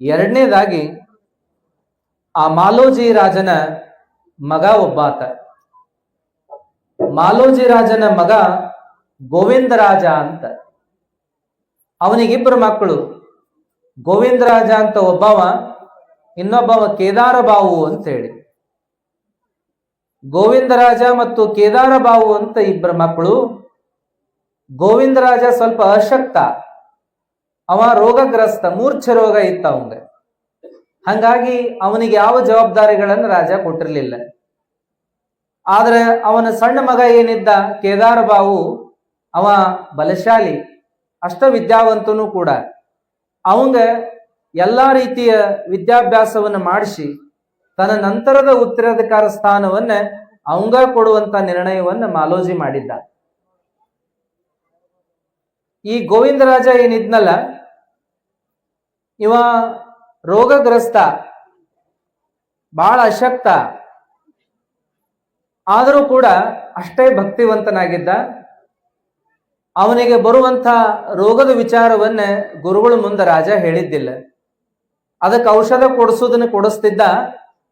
ಎರಡನೇದಾಗಿ ಆ ಮಾಲೋಜಿ ರಾಜನ ಮಗ ಒಬ್ಬಾತ ಮಾಲೋಜಿ ರಾಜನ ಮಗ ಗೋವಿಂದರಾಜ ಅಂತ. ಅವನಿಗಿಬ್ಬರು ಮಕ್ಕಳು. ಗೋವಿಂದರಾಜ ಅಂತ ಒಬ್ಬವ, ಇನ್ನೊಬ್ಬವ ಕೇದಾರ ಬಾವು ಅಂತ ಹೇಳಿ. ಗೋವಿಂದರಾಜ ಮತ್ತು ಕೇದಾರ ಬಾವು ಅಂತ ಇಬ್ಬರ ಮಕ್ಕಳು. ಗೋವಿಂದರಾಜ ಸ್ವಲ್ಪ ಅಶಕ್ತ. ಅವ ರೋಗಗ್ರಸ್ತ, ಮೂರ್ಛೆ ರೋಗ ಇತ್ತ ಅವಂಗೆ. ಹಂಗಾಗಿ ಅವನಿಗೆ ಯಾವ ಜವಾಬ್ದಾರಿಗಳನ್ನು ರಾಜ ಕೊಟ್ಟಿರಲಿಲ್ಲ. ಆದ್ರೆ ಅವನ ಸಣ್ಣ ಮಗ ಏನಿದ್ದ, ಕೇದಾರ ಬಾವು, ಅವ ಬಲಶಾಲಿ ಅಷ್ಟ ವಿದ್ಯಾವಂತನೂ ಕೂಡ. ಅವಂಗ ಎಲ್ಲಾ ರೀತಿಯ ವಿದ್ಯಾಭ್ಯಾಸವನ್ನು ಮಾಡಿಸಿ, ತನ್ನ ನಂತರದ ಉತ್ತರಾಧಿಕಾರ ಸ್ಥಾನವನ್ನ ಅವಂಗ ಕೊಡುವಂತ ನಿರ್ಣಯವನ್ನ ಮಾಲೋಜಿ ಮಾಡಿದ್ದ. ಈ ಗೋವಿಂದರಾಜ ಏನಿದ್ನಲ್ಲ ಇವ ರೋಗಗ್ರಸ್ತ ಬಹಳ ಅಶಕ್ತ, ಆದರೂ ಕೂಡ ಅಷ್ಟೇ ಭಕ್ತಿವಂತನಾಗಿದ್ದ. ಅವನಿಗೆ ಬರುವಂತ ರೋಗದ ವಿಚಾರವನ್ನ ಗುರುಗಳ ಮುಂದೆ ರಾಜ ಹೇಳಿದ್ದಿಲ್ಲ. ಅದಕ್ಕೆ ಔಷಧ ಕೊಡಿಸೋದನ್ನು ಕೊಡಿಸ್ತಿದ್ದ,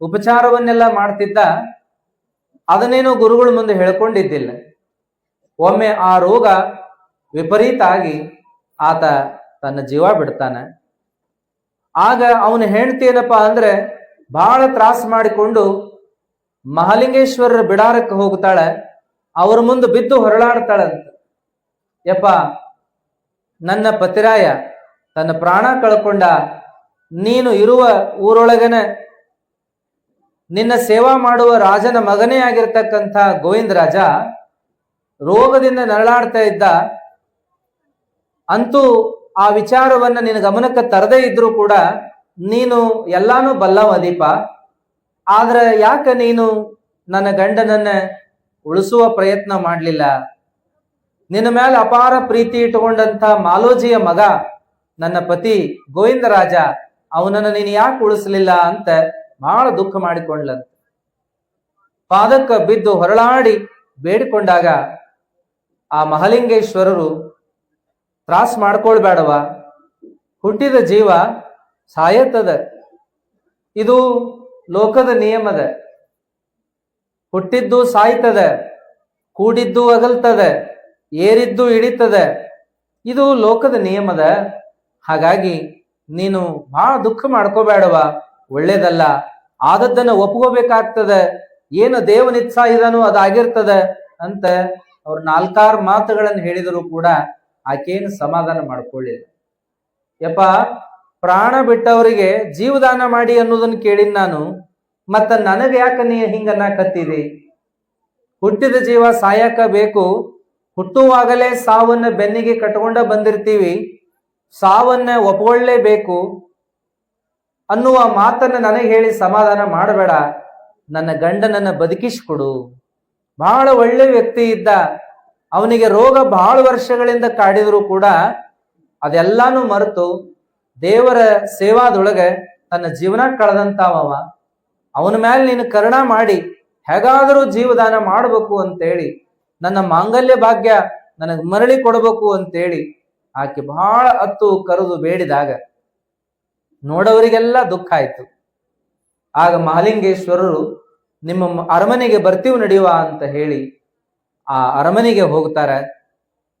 ಉಪಚಾರವನ್ನೆಲ್ಲ ಮಾಡ್ತಿದ್ದ, ಅದನ್ನೇನು ಗುರುಗಳ ಮುಂದೆ ಹೇಳ್ಕೊಂಡಿದ್ದಿಲ್ಲ. ಒಮ್ಮೆ ಆ ರೋಗ ವಿಪರೀತ ಆಗಿ ಆತ ತನ್ನ ಜೀವ ಬಿಡ್ತಾನೆ. ಆಗ ಅವನ ಹೆಂಡತಿ ಏನಪ್ಪಾ ಅಂದ್ರೆ ಬಹಳ ತ್ರಾಸ ಮಾಡಿಕೊಂಡು ಮಹಾಲಿಂಗೇಶ್ವರರ ಬಿಡಾರಕ್ಕೆ ಹೋಗ್ತಾಳೆ, ಅವ್ರ ಮುಂದೆ ಬಿದ್ದು ಹೊರಳಾಡ್ತಾಳಂತ. ಯಪ್ಪ, ನನ್ನ ಪತಿರಾಯ, ತನ್ನ ಪ್ರಾಣ ಕಳ್ಕೊಂಡ, ನೀನು ಇರುವ ಊರೊಳಗನ ನಿನ್ನ ಸೇವಾ ಮಾಡುವ ರಾಜನ ಮಗನೇ ಆಗಿರ್ತಕ್ಕಂಥ ಗೋವಿಂದರಾಜ ರೋಗದಿಂದ ನರಳಾಡ್ತಾ ಇದ್ದ. ಅಂತೂ ಆ ವಿಚಾರವನ್ನ ನಿನ್ನ ಗಮನಕ್ಕೆ ತರದೇ ಇದ್ರೂ ಕೂಡ ನೀನು ಎಲ್ಲಾನು ಬಲ್ಲವ ದೀಪ. ಆದ್ರೆ ಯಾಕೆ ನೀನು ನನ್ನ ಗಂಡನನ್ನ ಉಳಿಸುವ ಪ್ರಯತ್ನ ಮಾಡಲಿಲ್ಲ? ನಿನ್ನ ಮೇಲೆ ಅಪಾರ ಪ್ರೀತಿ ಇಟ್ಟುಕೊಂಡಂತ ಮಾಲೋಜಿಯ ಮಗ ನನ್ನ ಪತಿ ಗೋವಿಂದರಾಜ, ಅವನನ್ನು ನೀನು ಯಾಕೆ ಉಳಿಸಲಿಲ್ಲ ಅಂತ ಬಹಳ ದುಃಖ ಮಾಡಿಕೊಂಡ್ಲಂತ. ಪಾದಕ್ಕ ಬಿದ್ದು ಹೊರಳಾಡಿ ಬೇಡಿಕೊಂಡಾಗ ಆ ಮಹಲಿಂಗೇಶ್ವರರು ತ್ರಾಸ್ ಮಾಡ್ಕೊಳ್ಬೇಡವ? ಹುಟ್ಟಿದ ಜೀವ ಸಾಯತ್ತದ. ಇದು ಲೋಕದ ನಿಯಮದ. ಹುಟ್ಟಿದ್ದು ಸಾಯ್ತದ, ಕೂಡಿದ್ದು ಅಗಲ್ತದ, ಏರಿದ್ದು ಇಳಿತದ. ಇದು ಲೋಕದ ನಿಯಮದ. ಹಾಗಾಗಿ ನೀನು ಬಹಳ ದುಃಖ ಮಾಡ್ಕೋಬೇಡವ? ಒಳ್ಳೇದಲ್ಲ, ಆದದ್ದನ್ನು ಒಪ್ಕೋಬೇಕಾಗ್ತದ. ಏನು ದೇವನಿತ್ಸಾಹಿದನೋ ಅದಾಗಿರ್ತದೆ ಅಂತ ಅವ್ರು ನಾಲ್ಕಾರು ಮಾತುಗಳನ್ನು ಹೇಳಿದರೂ ಕೂಡ ಆಕೇನು ಸಮಾಧಾನ ಮಾಡ್ಕೊಳ್ಳಿಲ್ಲ. ಯಪ್ಪ, ಪ್ರಾಣ ಬಿಟ್ಟವರಿಗೆ ಜೀವದಾನ ಮಾಡಿ ಅನ್ನೋದನ್ನು ಕೇಳಿದ್ ನಾನು, ಮತ್ತ ನನಗೆ ಯಾಕೆ ನೀ ಹಿಂಗನ್ನಕತ್ತಿದಿ ಹುಟ್ಟಿದ ಜೀವ ಸಾಯಕ ಬೇಕು ಹುಟ್ಟುವಾಗಲೇ ಸಾವನ್ನ ಬೆನ್ನಿಗೆ ಕಟ್ಕೊಂಡ ಬಂದಿರ್ತೀವಿ, ಸಾವನ್ನ ಒಪ್ಕೊಳ್ಳೇಬೇಕು ಅನ್ನುವ ಮಾತನ್ನ ನನಗೆ ಹೇಳಿ ಸಮಾಧಾನ ಮಾಡಬೇಡ. ನನ್ನ ಗಂಡನನ್ನ ಬದುಕಿಸ್ಕೊಡು. ಬಹಳ ಒಳ್ಳೆ ವ್ಯಕ್ತಿ ಇದ್ದ ಅವನಿಗೆ ರೋಗ ಬಹಳ ವರ್ಷಗಳಿಂದ ಕಾಡಿದರೂ ಕೂಡ ಅದೆಲ್ಲಾನು ಮರೆತು ದೇವರ ಸೇವಾದೊಳಗೆ ತನ್ನ ಜೀವನ ಕಳೆದಂತಾವ ಅವನ ಮೇಲೆ ನೀನು ಕರುಣ ಮಾಡಿ, ಹೇಗಾದರೂ ಜೀವದಾನ ಮಾಡಬೇಕು ಅಂತೇಳಿ, ನನ್ನ ಮಾಂಗಲ್ಯ ಭಾಗ್ಯ ನನಗೆ ಮರಳಿ ಕೊಡಬೇಕು ಅಂತೇಳಿ ಆಕೆ ಬಹಳ ಅತ್ತು ಕರೆದು ಬೇಡಿದಾಗ ನೋಡವರಿಗೆಲ್ಲ ದುಃಖ ಆಯ್ತು. ಆಗ ಮಹಾಲಿಂಗೇಶ್ವರರು, ನಿಮ್ಮ ಅರಮನೆಗೆ ಬರ್ತೀವಿ ನಡೆಯುವ ಅಂತ ಹೇಳಿ ಆ ಅರಮನೆಗೆ ಹೋಗ್ತಾರೆ.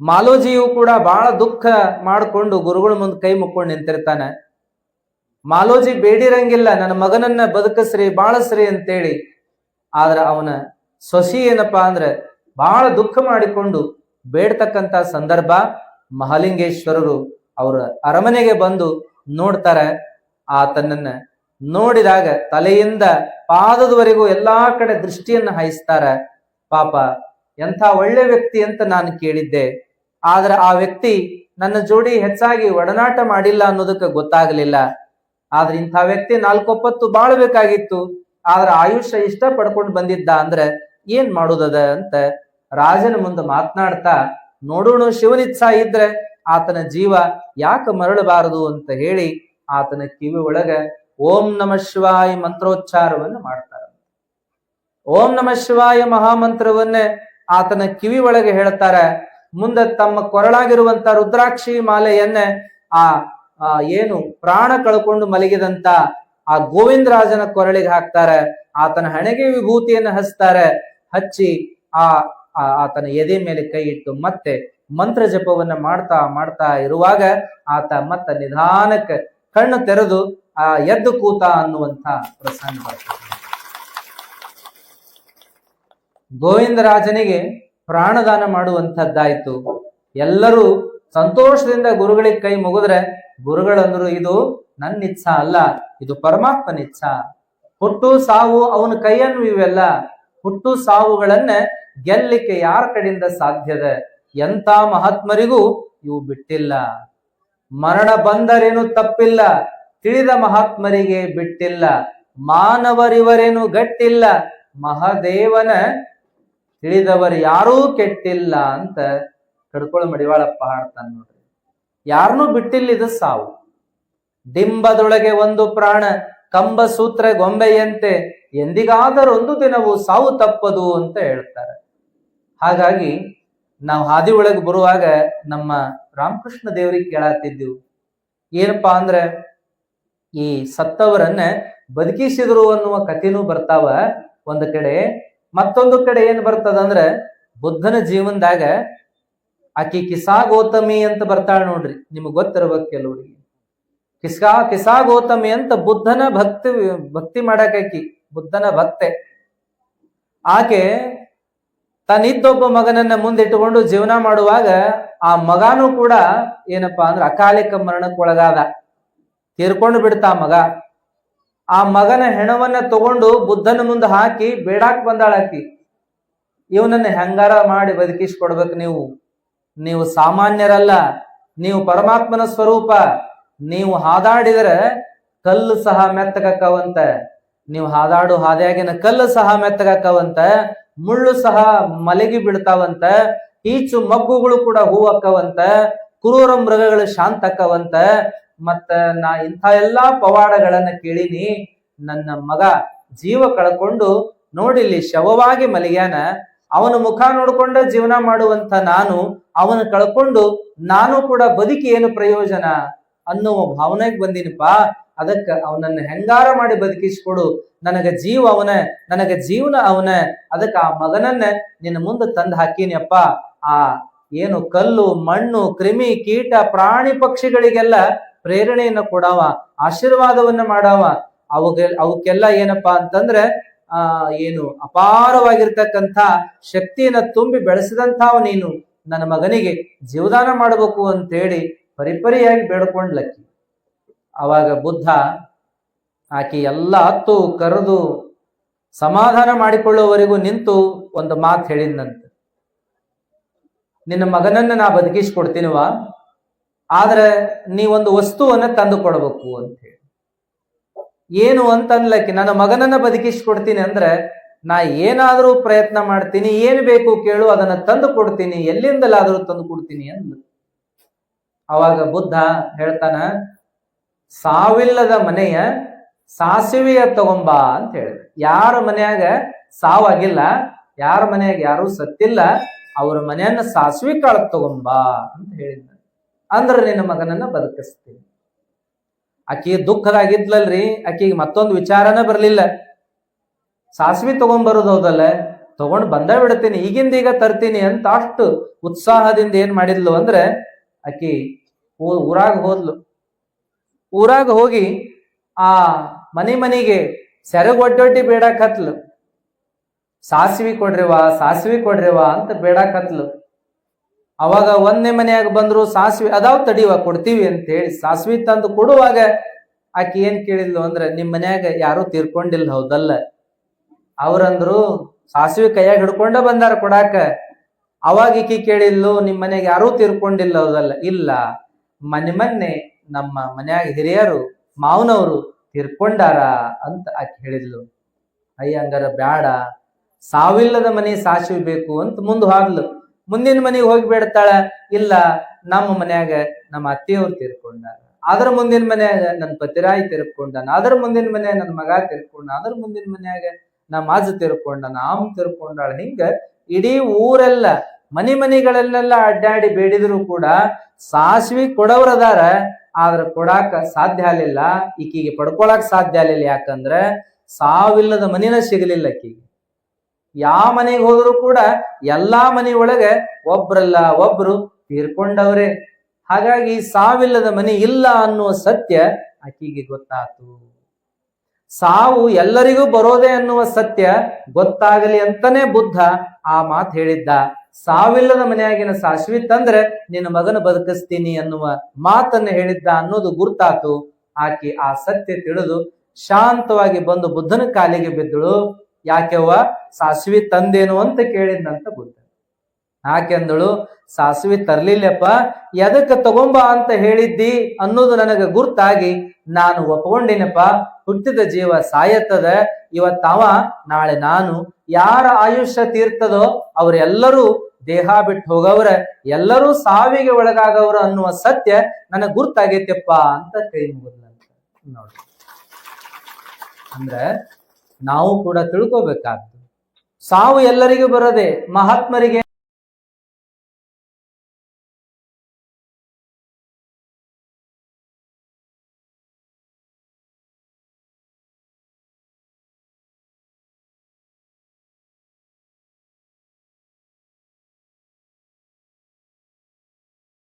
ಮಾಲೋಜಿಯು ಕೂಡ ಬಹಳ ದುಃಖ ಮಾಡಿಕೊಂಡು ಗುರುಗಳ ಮುಂದೆ ಕೈ ಮುಕ್ಕೊಂಡು ನಿಂತಿರ್ತಾನೆ. ಮಾಲೋಜಿ ಬೇಡಿರಂಗಿಲ್ಲ, ನನ್ನ ಮಗನನ್ನ ಬದುಕಸ್ರಿ, ಬಾಳಸ್ರಿ ಅಂತೇಳಿ. ಆದ್ರೆ ಅವನ ಸೊಸಿ ಏನಪ್ಪಾ ಅಂದ್ರೆ ಬಹಳ ದುಃಖ ಮಾಡಿಕೊಂಡು ಬೇಡ್ತಕ್ಕಂತ ಸಂದರ್ಭ ಮಹಾಲಿಂಗೇಶ್ವರರು ಅವರ ಅರಮನೆಗೆ ಬಂದು ನೋಡ್ತಾರೆ. ಆತನನ್ನ ನೋಡಿದಾಗ ತಲೆಯಿಂದ ಪಾದದವರೆಗೂ ಎಲ್ಲಾ ಕಡೆ ದೃಷ್ಟಿಯನ್ನು ಹಾಯಿಸ್ತಾರೆ. ಪಾಪ ಎಂಥ ಒಳ್ಳೆ ವ್ಯಕ್ತಿ ಅಂತ ನಾನು ಕೇಳಿದ್ದೆ. ಆದ್ರೆ ಆ ವ್ಯಕ್ತಿ ನನ್ನ ಜೋಡಿ ಹೆಚ್ಚಾಗಿ ಒಡನಾಟ ಮಾಡಿಲ್ಲ ಅನ್ನೋದಕ್ಕೆ ಗೊತ್ತಾಗಲಿಲ್ಲ. ಆದ್ರೆ ಇಂಥ ವ್ಯಕ್ತಿ ನಾಲ್ಕೊಪ್ಪತ್ತು ಬಾಳ್ಬೇಕಾಗಿತ್ತು. ಆದ್ರೆ ಆಯುಷ್ಯ ಇಷ್ಟ ಪಡ್ಕೊಂಡು ಬಂದಿದ್ದ ಅಂದ್ರೆ ಏನ್ ಮಾಡುದದ ಅಂತ ರಾಜನ ಮುಂದೆ ಮಾತನಾಡ್ತಾ, ನೋಡೋಣ ಶಿವನಿತ್ಸಾ ಇದ್ರೆ ಆತನ ಜೀವ ಯಾಕೆ ಮರಳಬಾರದು ಅಂತ ಹೇಳಿ ಆತನ ಕಿವಿ ಒಳಗ ಓಂ ನಮ ಶಿವಾಯ ಮಂತ್ರೋಚ್ಚಾರವನ್ನು ಮಾಡ್ತಾರೆ ಓಂ ನಮ ಶಿವಾಯ ಮಹಾಮಂತ್ರವನ್ನೇ ಆತನ ಕಿವಿ ಒಳಗೆ ಹೇಳ್ತಾರೆ ಮುಂದೆ ತಮ್ಮ ಕೊರಳಾಗಿರುವಂತ ರುದ್ರಾಕ್ಷಿ ಮಾಲೆಯನ್ನೇ ಆ ಏನು ಪ್ರಾಣ ಕಳ್ಕೊಂಡು ಮಲಗಿದಂತ ಆ ಗೋವಿಂದರಾಜನ ಕೊರಳಿಗೆ ಹಾಕ್ತಾರೆ. ಆತನ ಹಣೆಗೆ ವಿಭೂತಿಯನ್ನು ಹಚ್ತಾರೆ. ಹಚ್ಚಿ ಆ, ಆ- ಆತನ ಎದೆ ಮೇಲೆ ಕೈ ಇಟ್ಟು ಮತ್ತೆ ಮಂತ್ರ ಜಪವನ್ನ ಮಾಡ್ತಾ ಮಾಡ್ತಾ ಇರುವಾಗ ಆತ ಮತ್ತ ನಿಧಾನಕ್ಕೆ ಕಣ್ಣು ತೆರೆದು, ಆ, ಎದ್ದು ಕೂತ ಅನ್ನುವಂತ ಪ್ರಸಂಗ ಬರ್ತದೆ. ಗೋವಿಂದರಾಜನಿಗೆ ಪ್ರಾಣದಾನ ಮಾಡುವಂಥದ್ದಾಯಿತು. ಎಲ್ಲರೂ ಸಂತೋಷದಿಂದ ಗುರುಗಳಿಗೆ ಕೈ ಮುಗಿದ್ರೆ ಗುರುಗಳಂದ್ರು, ಇದು ನನ್ನ ಇಚ್ಛಾ ಅಲ್ಲ, ಇದು ಪರಮಾತ್ಮನ ಇಚ್ಛಾ ಹುಟ್ಟು ಸಾವು ಅವನ ಕೈಯನ್ನು ಇವೆಲ್ಲ. ಹುಟ್ಟು ಸಾವುಗಳನ್ನ ಗೆಲ್ಲಿಕ್ಕೆ ಯಾರ ಕಡೆಯಿಂದ ಸಾಧ್ಯದ? ಎಂತ ಮಹಾತ್ಮರಿಗೂ ಇವು ಬಿಟ್ಟಿಲ್ಲ. ಮರಣ ಬಂದರೇನು ತಪ್ಪಿಲ್ಲ, ತಿಳಿದ ಮಹಾತ್ಮರಿಗೆ ಬಿಟ್ಟಿಲ್ಲ. ಮಾನವರಿವರೇನು ಗಟ್ಟಿಲ್ಲ, ಮಹಾದೇವನ ತಿಳಿದವರು ಯಾರೂ ಕೆಟ್ಟಿಲ್ಲ ಅಂತ ಕಡ್ಕೊಳ ಮಡಿವಾಳಪ್ಪ ಹಾಡ್ತಾನೆ ನೋಡ್ರಿ. ಯಾರನ್ನೂ ಇದು ಸಾವು. ಡಿಂಬದೊಳಗೆ ಒಂದು ಪ್ರಾಣ, ಕಂಬ ಸೂತ್ರ ಗೊಂಬೆಯಂತೆ ಎಂದಿಗಾದರೊಂದು ದಿನವು ಸಾವು ತಪ್ಪದು ಅಂತ ಹೇಳ್ತಾರೆ. ಹಾಗಾಗಿ ನಾವು ಹಾದಿ ಒಳಗೆ ಬರುವಾಗ ನಮ್ಮ ರಾಮಕೃಷ್ಣ ದೇವರಿಗೆ ಕೇಳತ್ತಿದ್ದೆವು ಏನಪ್ಪಾ ಅಂದ್ರೆ, ಈ ಸತ್ತವರನ್ನ ಬದುಕಿಸಿದ್ರು ಅನ್ನುವ ಕಥೆನೂ ಬರ್ತಾವ ಒಂದು ಕಡೆ. ಮತ್ತೊಂದು ಕಡೆ ಏನ್ ಬರ್ತದ ಅಂದ್ರೆ ಬುದ್ಧನ ಜೀವನದಾಗ ಆಕಿ ಕಿಸಾ ಗೌತಮಿ ಅಂತ ಬರ್ತಾಳ ನೋಡ್ರಿ. ನಿಮ್ಗೆ ಗೊತ್ತಿರ್ಬೇಕು ಕೆಲವರಿಗೆ. ಕಿಸಾ ಕಿಸಾ ಗೌತಮಿ ಅಂತ ಬುದ್ಧನ ಭಕ್ತಿ ಭಕ್ತಿ ಮಾಡಕ ಆಕಿ. ಬುದ್ಧನ ಭಕ್ತೆ. ಆಕೆ ತನ್ನಿದ್ದೊಬ್ಬ ಮಗನನ್ನ ಮುಂದಿಟ್ಟುಕೊಂಡು ಜೀವನ ಮಾಡುವಾಗ ಆ ಮಗನೂ ಕೂಡ ಏನಪ್ಪಾ ಅಂದ್ರೆ ಅಕಾಲಿಕ ಮರಣಕ್ಕೆ ಒಳಗಾದ ತೀರ್ಕೊಂಡು ಬಿಡ್ತಾ ಮಗ. ಆ ಮಗನ ಹೆಣವನ್ನ ತಗೊಂಡು ಬುದ್ಧನ ಮುಂದೆ ಹಾಕಿ ಬೇಡಾಕ್ ಬಂದಾಳ ಆಕಿ. ಇವನನ್ನ ಹೆಂಗಾರ ಮಾಡಿ ಬದುಕಿಸ್ಕೊಡ್ಬೇಕು ನೀವು? ನೀವು ಸಾಮಾನ್ಯರಲ್ಲ, ನೀವು ಪರಮಾತ್ಮನ ಸ್ವರೂಪ, ನೀವು ಹಾದಾಡಿದರೆ ಕಲ್ಲು ಸಹ ಮೆತ್ತಗಕ್ಕವಂತ ನೀವು ಹಾದಾಡು ಹಾದಿಯಾಗಿನ ಕಲ್ಲು ಸಹ ಮೆತ್ತಗಕ್ಕವಂತ ಮುಳ್ಳು ಸಹ ಮಲಗಿ ಬಿಡ್ತಾವಂತ ಈಚು ಮಗ್ಗುಗಳು ಕೂಡ ಹೂವಕ್ಕವಂತ ಕ್ರೂರ ಮೃಗಗಳು ಶಾಂತ ಅಕ್ಕವಂತ ಮತ್ತ ನಾ ಇಂಥ ಎಲ್ಲಾ ಪವಾಡಗಳನ್ನ ಕೇಳಿನಿ. ನನ್ನ ಮಗ ಜೀವ ಕಳ್ಕೊಂಡು ನೋಡಿಲ್ಲಿ ಶವವಾಗಿ ಮಲಗ್ಯಾನ. ಅವನ ಮುಖ ನೋಡ್ಕೊಂಡ ಜೀವನ ಮಾಡುವಂತ ನಾನು, ಅವನ ಕಳ್ಕೊಂಡು ನಾನು ಕೂಡ ಬದುಕಿ ಏನು ಪ್ರಯೋಜನ ಅನ್ನುವ ಭಾವನೆಗೆ ಬಂದಿನಪ್ಪ. ಅದಕ್ಕ ಅವನನ್ನ ಹೆಂಗಾರ ಮಾಡಿ ಬದುಕಿಸ್ಕೊಡು. ನನಗ ಜೀವ ಅವನ, ನನಗ ಜೀವನ ಅವನ. ಅದಕ್ಕ ಆ ಮಗನನ್ನ ನಿನ್ನ ಮುಂದೆ ತಂದು ಹಾಕೀನಿಯಪ್ಪ. ಆ ಏನು ಕಲ್ಲು, ಮಣ್ಣು, ಕ್ರಿಮಿ, ಕೀಟ, ಪ್ರಾಣಿ ಪಕ್ಷಿಗಳಿಗೆಲ್ಲ ಪ್ರೇರಣೆಯನ್ನು ಕೊಡವ, ಆಶೀರ್ವಾದವನ್ನ ಮಾಡವ. ಅವಾಗ, ಅವಕ್ಕೆಲ್ಲ ಏನಪ್ಪಾ ಅಂತಂದ್ರೆ, ಆ, ಏನು ಅಪಾರವಾಗಿರ್ತಕ್ಕಂಥ ಶಕ್ತಿಯನ್ನ ತುಂಬಿ ಬೆಳೆಸಿದಂಥ ನೀನು. ನನ್ನ ಮಗನಿಗೆ ಜೀವದಾನ ಮಾಡಬೇಕು ಅಂತೇಳಿ ಪರಿಪರಿಯಾಗಿ ಬೇಡ್ಕೊಂಡ್ಲಕ್ಕಿ ಅವಾಗ ಬುದ್ಧ ಆಕೆ ಎಲ್ಲ ಹತ್ತು ಕರೆದು ಸಮಾಧಾನ ಮಾಡಿಕೊಳ್ಳುವವರೆಗೂ ನಿಂತು ಒಂದು ಮಾತು ಹೇಳಿದ್ನಂತೆ. ನಿನ್ನ ಮಗನನ್ನ ನಾ ಬದುಕಿಸ್ಕೊಡ್ತೀನಿವ ಆದ್ರೆ ನೀ ಒಂದು ವಸ್ತುವನ್ನ ತಂದು ಕೊಡಬೇಕು ಅಂತ ಹೇಳಿ. ಏನು ಅಂತನ್ಲಕ್ಕೆ ನನ್ನ ಮಗನನ್ನ ಬದುಕಿಸ್ಕೊಡ್ತೀನಿ ಅಂದ್ರೆ ನಾ ಏನಾದ್ರೂ ಪ್ರಯತ್ನ ಮಾಡ್ತೀನಿ, ಏನ್ ಬೇಕು ಕೇಳು, ಅದನ್ನ ತಂದು ಕೊಡ್ತೀನಿ ಎಲ್ಲಿಂದಲಾದ್ರೂ ತಂದು ಕೊಡ್ತೀನಿ ಅಂದ್ ಅವಾಗ ಬುದ್ಧ ಹೇಳ್ತಾನ, ಸಾವಿಲ್ಲದ ಮನೆಯ ಸಾಸಿವೆಯ ತಗೊಂಬ ಅಂತ ಹೇಳಿದ. ಯಾರ ಮನೆಯಾಗ ಸಾವಾಗಿಲ್ಲ, ಯಾರ ಮನೆಯಾಗ ಯಾರು ಸತ್ತಿಲ್ಲ, ಅವ್ರ ಮನೆಯನ್ನ ಸಾಸಿವೆ ಕಾಳ ತಗೊಂಬ ಅಂತ ಹೇಳಿದ್ನ. ಅಂದ್ರ ನಿನ್ನ ಮಗನನ್ನ ಬದುಕಿಸ್ತೀನಿ. ಆಕಿ ದುಃಖದಾಗಿದ್ಲಲ್ರಿ, ಆಕಿಗೆ ಮತ್ತೊಂದು ವಿಚಾರನ ಬರಲಿಲ್ಲ. ಸಾಸಿವೆ ತಗೊಂಡ್ಬರೋದು ಹೌದಲ್ಲ, ತಗೊಂಡು ಬಂದ ಬಿಡ್ತೀನಿ, ಈಗಿಂದ ಈಗ ತರ್ತೀನಿ ಅಂತ ಅಷ್ಟು ಉತ್ಸಾಹದಿಂದ ಏನ್ ಮಾಡಿದ್ಲು ಅಂದ್ರೆ, ಆಕಿ ಊರಾಗ ಹೋದ್ಲು. ಊರಾಗ ಹೋಗಿ ಆ ಮನೆ ಮನೆಗೆ ಸೆರಗ್ ಒಡ್ಡೊಡ್ಡಿ ಬೇಡಾಕತ್ಲು ಸಾಸಿವಿ ಕೊಡ್ರಿವಾ ಸಾಸಿವಿ ಕೊಡ್ರಿವಾ ಅಂತ ಬೇಡಾಕತ್ಲು ಅವಾಗ ಒಂದನೇ ಮನೆಯಾಗ ಬಂದ್ರು ಸಾಸಿವೆ, ಅದಾವ್ ತಡಿವ ಕೊಡ್ತೀವಿ ಅಂತ ಹೇಳಿ ಸಾಸಿವೆ ತಂದು ಕೊಡುವಾಗ ಆಕೆ ಏನ್ ಕೇಳಿದ್ಲು ಅಂದ್ರೆ, ನಿಮ್ ಮನ್ಯಾಗ ಯಾರು ತೀರ್ಕೊಂಡಿಲ್ಲ, ಹೌದಲ್ಲ? ಅವ್ರಂದ್ರು, ಸಾಸಿವೆ ಕೈಯಾಗ ಹಿಡ್ಕೊಂಡ ಬಂದಾರ ಕೊಡಾಕ. ಅವಾಗ ಈಕಿ ಕೇಳಿದ್ಲು, ನಿಮ್ ಮನೆಯಾಗ ಯಾರೂ ತೀರ್ಕೊಂಡಿಲ್ಲ, ಹೌದಲ್ಲ? ಇಲ್ಲ, ಮನೆ ಮೊನ್ನೆ ನಮ್ಮ ಮನ್ಯಾಗ ಹಿರಿಯರು, ಮಾವನವರು ತೀರ್ಕೊಂಡಾರ ಅಂತ ಆಕೆ ಹೇಳಿದ್ಲು. ಅಯ್ಯ, ಹಂಗಾರ ಬ್ಯಾಡ, ಸಾವಿಲ್ಲದ ಮನೆ ಸಾಸಿವೆ ಬೇಕು ಅಂತ ಮುಂದೆ ಹೋದ್ಲು. ಮುಂದಿನ ಮನೆಗೆ ಹೋಗಿ ಬೇಡ್ತಾಳ? ಇಲ್ಲ, ನಮ್ಮ ಮನ್ಯಾಗ ನಮ್ಮ ಅತ್ತೆಯವ್ರು ತೀರ್ಕೊಂಡಾರ. ಅದ್ರ ಮುಂದಿನ ಮನ್ಯಾಗ ನನ್ನ ಪತಿರಾಯಿ ತೀರ್ಕೊಂಡಾನ. ಅದ್ರ ಮುಂದಿನ ಮನೆ ನನ್ನ ಮಗ ತೀರ್ಕೊಂಡ ಅದ್ರ ಮುಂದಿನ ಮನ್ಯಾಗ ನಮ್ಮ ಅಜ್ಜ ತೀರ್ಕೊಂಡಾನ. ಆಮ್ ತೀರ್ಕೊಂಡಾಳ. ಹಿಂಗ ಇಡೀ ಊರೆಲ್ಲ, ಮನೆ ಮನೆಗಳಲ್ಲೆಲ್ಲ ಅಡ್ಡಾಡಿ ಬೇಡಿದ್ರು ಕೂಡ ಸಾಸಿವೆ ಕೊಡವ್ರದಾರ ಆದ್ರೆ ಕೊಡಾಕ ಸಾಧ್ಯ ಆಗಲಿಲ್ಲ. ಈಕಿಗೆ ಪಡ್ಕೊಳಕ್ ಸಾಧ್ಯ ಆಗಲಿಲ್ಲ. ಯಾಕಂದ್ರೆ ಸಾವಿಲ್ಲದ ಮನಿನ ಸಿಗಲಿಲ್ಲ ಆಕಿಗೆ ಯಾವ ಮನೆಗೆ ಹೋದ್ರು ಕೂಡ ಎಲ್ಲಾ ಮನೆ ಒಳಗೆ ಒಬ್ರಲ್ಲ ಒಬ್ರು ತೀರ್ಕೊಂಡವ್ರೆ. ಹಾಗಾಗಿ ಸಾವಿಲ್ಲದ ಮನೆ ಇಲ್ಲ ಅನ್ನುವ ಸತ್ಯ ಆಕೆಗೆ ಗೊತ್ತಾತು. ಸಾವು ಎಲ್ಲರಿಗೂ ಬರೋದೇ ಅನ್ನುವ ಸತ್ಯ ಗೊತ್ತಾಗಲಿ ಅಂತಾನೆ ಬುದ್ಧ ಆ ಮಾತು ಹೇಳಿದ್ದ. ಸಾವಿಲ್ಲದ ಮನೆಯಾಗಿನ ಸಾಶ್ವಿ ತಂದ್ರೆ ನಿನ್ನ ಮಗನ ಬದುಕಿಸ್ತೀನಿ ಅನ್ನುವ ಮಾತನ್ನು ಹೇಳಿದ್ದ ಅನ್ನೋದು ಗುರ್ತಾತು. ಆಕೆ ಆ ಸತ್ಯ ತಿಳಿದು ಶಾಂತವಾಗಿ ಬಂದು ಬುದ್ಧನ ಕಾಲಿಗೆ ಬಿದ್ದಳು. ಯಾಕೆವ್ವ ಸಾಸಿವೆ ತಂದೇನು ಅಂತ ಕೇಳಿದ್ನಂತ ಬುದ್ಧ ಆಕೆಂದಳು ಸಾಸಿವಿ ತರ್ಲಿಲ್ಲಪ್ಪ. ಎದಕ್ಕೆ ತಗೊಂಬ ಅಂತ ಹೇಳಿದ್ದಿ ಅನ್ನೋದು ನನಗೆ ಗುರ್ತಾಗಿ ನಾನು ಒಪ್ಕೊಂಡಿನಪ್ಪ. ಹುಟ್ಟಿದ ಜೀವ ಸಾಯತ್ತದ. ಇವತ್ತವ ನಾಳೆ ನಾನು ಯಾರ ಆಯುಷ್ಯ ತೀರ್ತದೋ ಅವರೆಲ್ಲರೂ ದೇಹ ಬಿಟ್ಟು ಹೋಗವ್ರ. ಎಲ್ಲರೂ ಸಾವಿಗೆ ಒಳಗಾಗವ್ರ ಅನ್ನುವ ಸತ್ಯ ನನಗೆ ಗುರ್ತಾಗೈತೆಪ್ಪ ಅಂತ ಕೈ ಮುಗಿದ್ಲಂತ. ನೋಡಿ. ಅಂದ್ರೆ ನಾವು ಕೂಡ ತಿಳ್ಕೋಬೇಕಾಗ್ತದೆ ಸಾವು ಎಲ್ಲರಿಗೂ ಬರದೆ ಮಹಾತ್ಮರಿಗೆ